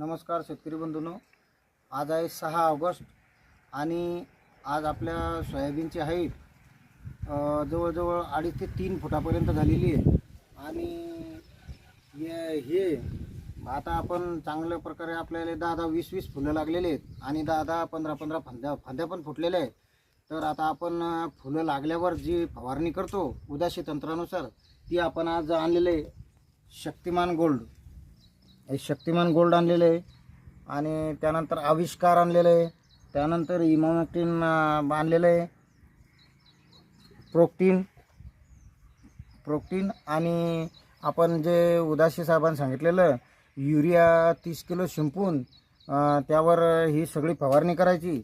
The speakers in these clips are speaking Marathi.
नमस्कार शेतकरी बंधूंनो. आज आहे सहा ऑगस्ट आणि आज आपल्या सोयाबीनची हाईट जवळजवळ अडीच ते तीन फुटापर्यंत झालेली आहे. आणि हे- हे आता आपण चांगल्या प्रकारे आपल्याला दहा दहा वीस वीस फुलं लागलेले आहेत आणि दहा दहा पंधरा पंधरा फांद्या फांद्या पण फुटलेल्या आहेत. तर आता आपण फुलं लागल्यावर जी फवारणी करतो उदाशी तंत्रानुसार ती आपण आज आणलेले आहे शक्तिमान गोल्ड हे शक्तिमान गोल्ड आणलेलं आहे. आणि त्यानंतर आविष्कार आणलेलं आहे. त्यानंतर इमोनॅक्टिन आणलेलं आहे. प्रोक्टीन प्रोक्टीन आणि आपण जे उदासी साहेबांनी सांगितलेलं युरिया तीस किलो शिंपून त्यावर ही सगळी फवारणी करायची.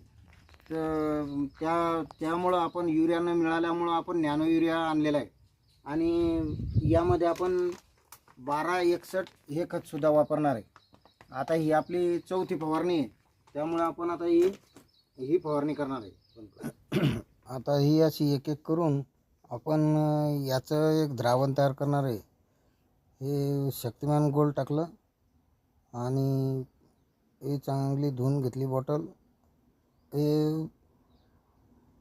तर त्या त्यामुळं आपण युरिया न मिळाल्यामुळं आपण नॅनो युरिया आणलेला आहे. आणि यामध्ये आपण बारा एकसष्ट हे खतसुद्धा वापरणार आहे. आता ही आपली चौथी फवारणी आहे. त्यामुळे आपण आता ही ही फवारणी करणार आहे. आता ही अशी एक एक करून आपण याचं एक द्रावण तयार करणार आहे. हे शक्तिमान गोल टाकलं आणि हे चांगली धुवून घेतली बॉटल. हे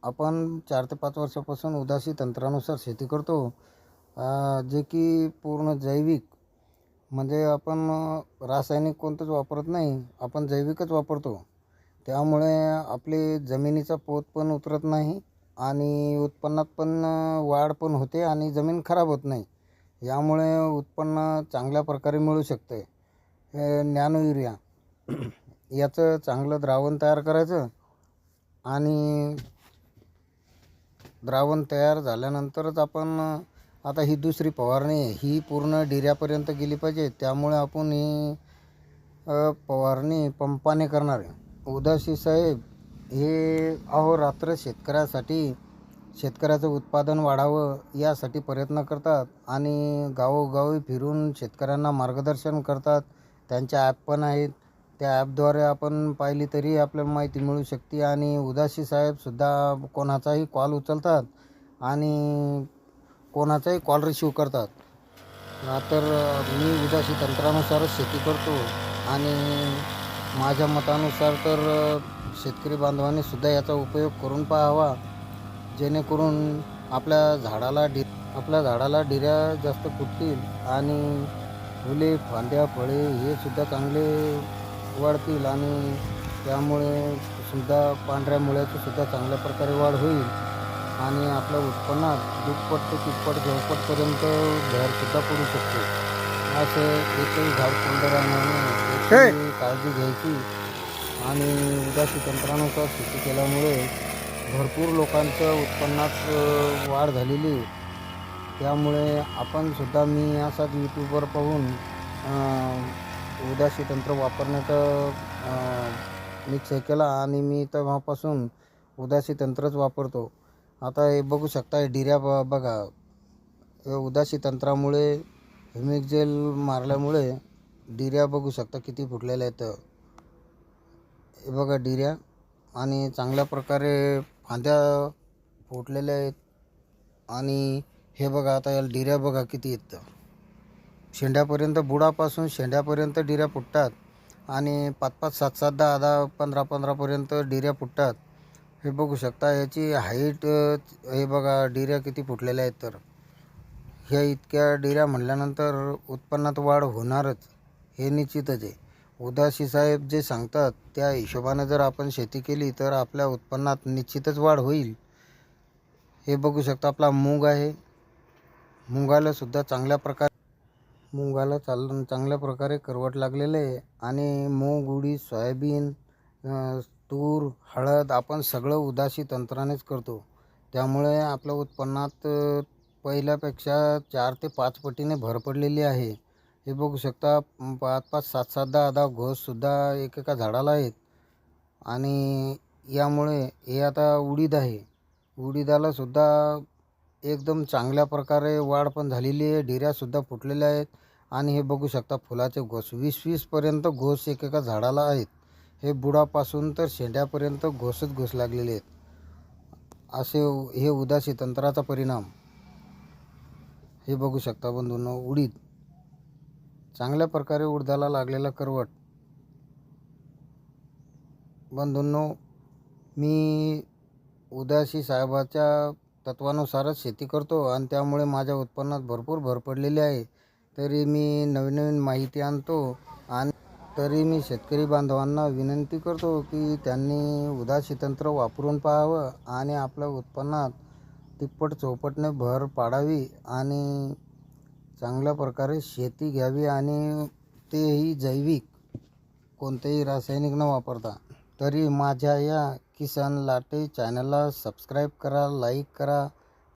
आपण चार ते पाच वर्षापासून उदासी तंत्रानुसार शेती करतो. जे की पूर्ण जैविक म्हणजे आपण रासायनिक कोणतंच वापरत नाही आपण जैविकच वापरतो. त्यामुळे आपली जमिनीचा पोत पण उतरत नाही आणि उत्पन्नात पण वाढ पण होते आणि जमीन खराब होत नाही. यामुळे उत्पन्न चांगल्या प्रकारे मिळू शकते नॅनो युरिया याचं चांगलं द्रावण तयार करायचं आणि द्रावण तयार झाल्यानंतरच आपण आता ही दुसरी फवारणी आहे. ही पूर्ण डिऱ्यापर्यंत गेली पाहिजे. त्यामुळे आपण ही फवारणी पंपाने करणार आहे. उदासी साहेब हे अहोरात्र शेतकऱ्यासाठी शेतकऱ्याचं उत्पादन वाढावं यासाठी प्रयत्न करतात आणि गावोगावी फिरून शेतकऱ्यांना मार्गदर्शन करतात. त्यांच्या ॲप पण आहेत. त्या ॲपद्वारे आपण पाहिली तरी आपल्याला माहिती मिळू शकते आणि उदासी साहेबसुद्धा कोणाचाही कॉल उचलतात आणि कोणाचाही कॉल रिसिव्ह करतात. हा तर मी उदाशी तंत्रानुसारच शेती करतो आणि माझ्या मतानुसार तर शेतकरी बांधवांनी सुद्धा याचा उपयोग करून पाहावा. जेणेकरून आपल्या झाडाला डि आपल्या झाडाला डिऱ्या जास्त फुटतील आणि फुले फांद्या फळे हे सुद्धा चांगले वाढतील आणि त्यामुळे सुद्धा पांढऱ्या मुळ्याची सुद्धा चांगल्या प्रकारे वाढ होईल. आणि आपल्या उत्पन्नात दुप्पट ते तिप्पट चौपटपर्यंत घरसुद्धा पडू शकते. असं एकही झाड कोंडं राहणार नाही. याची काळजी घ्यायची. आणि उदासी तंत्रानुसार शेती केल्यामुळे भरपूर लोकांचं उत्पन्नात वाढ झालेली. त्यामुळे आपण सुद्धा मी असाच यूट्यूबवर पाहून उदासी तंत्र वापरण्याचा निश्चय केला. आणि मी तेव्हापासून उदासी तंत्रच वापरतो. आता हे बघू शकता हे डिऱ्या ब बघा. उदासी तंत्रामुळे हिमिकजेल मारल्यामुळे डिऱ्या बघू शकता किती फुटलेल्या आहेत. हे बघा डिऱ्या. आणि चांगल्या प्रकारे फांद्या फुटलेल्या आहेत. आणि हे बघा आता याला डिऱ्या बघा किती आहेत. शेंड्यापर्यंत बुडापासून शेंड्यापर्यंत डिऱ्या फुटतात. आणि पाच पाच सात सात दहा दहा पंधरा पंधरापर्यंत डिऱ्या फुटतात. हे बघू शकता याची हाईट हे बघा डिऱ्या किती फुटलेल्या आहेत तर. ह्या इतक्या डिऱ्या म्हणल्यानंतर उत्पन्नात वाढ होणारच हे निश्चितच आहे. उदासी साहेब जे सांगतात त्या हिशोबाने जर आपण शेती केली तर आपल्या उत्पन्नात निश्चितच वाढ होईल. हे बघू शकता आपला मूग आहे. मुगाला सुद्धा चांगल्या प्रकारे मुगाला चाल चांगल्या प्रकारे करवट लागलेलं आहे. आणि मूग उडीद सोयाबीन तूर हळद आपण सगळं उदासी तंत्रानेच करतो. त्यामुळे आपल्या उत्पन्नात पहिल्यापेक्षा चार ते पाच पटीने भर पडलेली आहे. हे बघू शकता पाच पाच सात सात दहा दहा घोससुद्धा एकेका झाडाला आहेत. आणि यामुळे हे आता उडीद आहे. उडीदालासुद्धा एकदम चांगल्या प्रकारे वाढ पण झालेली आहे. डिऱ्यासुद्धा फुटलेल्या आहेत. आणि हे बघू शकता फुलाचे घोस. वीस वीसपर्यंत घोस एकेका झाडाला आहेत. हे बुडापासून तर शेंड्यापर्यंत घोसत घोस लागलेले आहेत. असे उ- हे उदासी तंत्राचा परिणाम. हे बघू शकता बंधूंनो उडीद. चांगल्या प्रकारे उडदाला लागलेला करवट. बंधूंनो मी उदासी साहेबाच्या तत्वानुसारच शेती करतो आणि त्यामुळे माझ्या उत्पन्नात भरपूर भर पडलेली आहे. तरी मी नवीन नवीन माहिती आणतो आणि तरी मी शेतकरी बांधवांना विनंती करतो की त्यांनी उदासी तंत्र वापरून पाहावं आणि आपल्या उत्पन्नात तिप्पट चौपटने भर पाडावी आणि चांगल्या प्रकारे शेती घ्यावी आणि तेही जैविक कोणतेही रासायनिक न वापरता. तरी माझ्या या किसान लाटे चॅनलला सबस्क्राईब करा लाईक करा